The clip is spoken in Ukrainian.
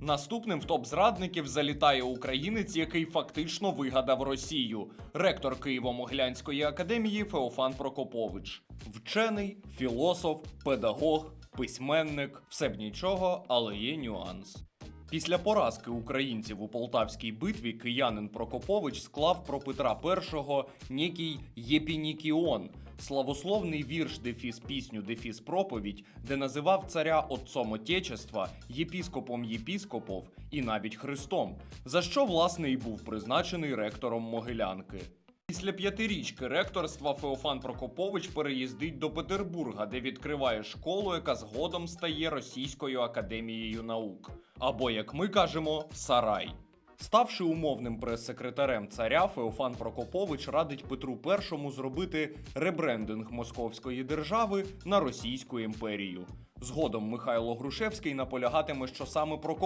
Наступним в топ зрадників залітає українець, який фактично вигадав Росію. Ректор Києво-Могилянської академії Феофан Прокопович. Вчений, філософ, педагог, письменник. Все б нічого, але є нюанс. Після поразки українців у Полтавській битві киянин Прокопович склав про Петра І некий Єпінікіон, славословний вірш дефіс пісню дефіс проповідь, де називав царя отцом Отечества, єпіскопом єпіскопов і навіть Христом, за що власне і був призначений ректором Могилянки. Після п'ятирічки ректорства Феофан Прокопович переїздить до Петербурга, де відкриває школу, яка згодом стає Російською академією наук. Або, як ми кажемо, сарай. Ставши умовним прес-секретарем царя, Феофан Прокопович радить Петру І зробити ребрендинг московської держави на Російську імперію. Згодом Михайло Грушевський наполягатиме, що саме Прокопович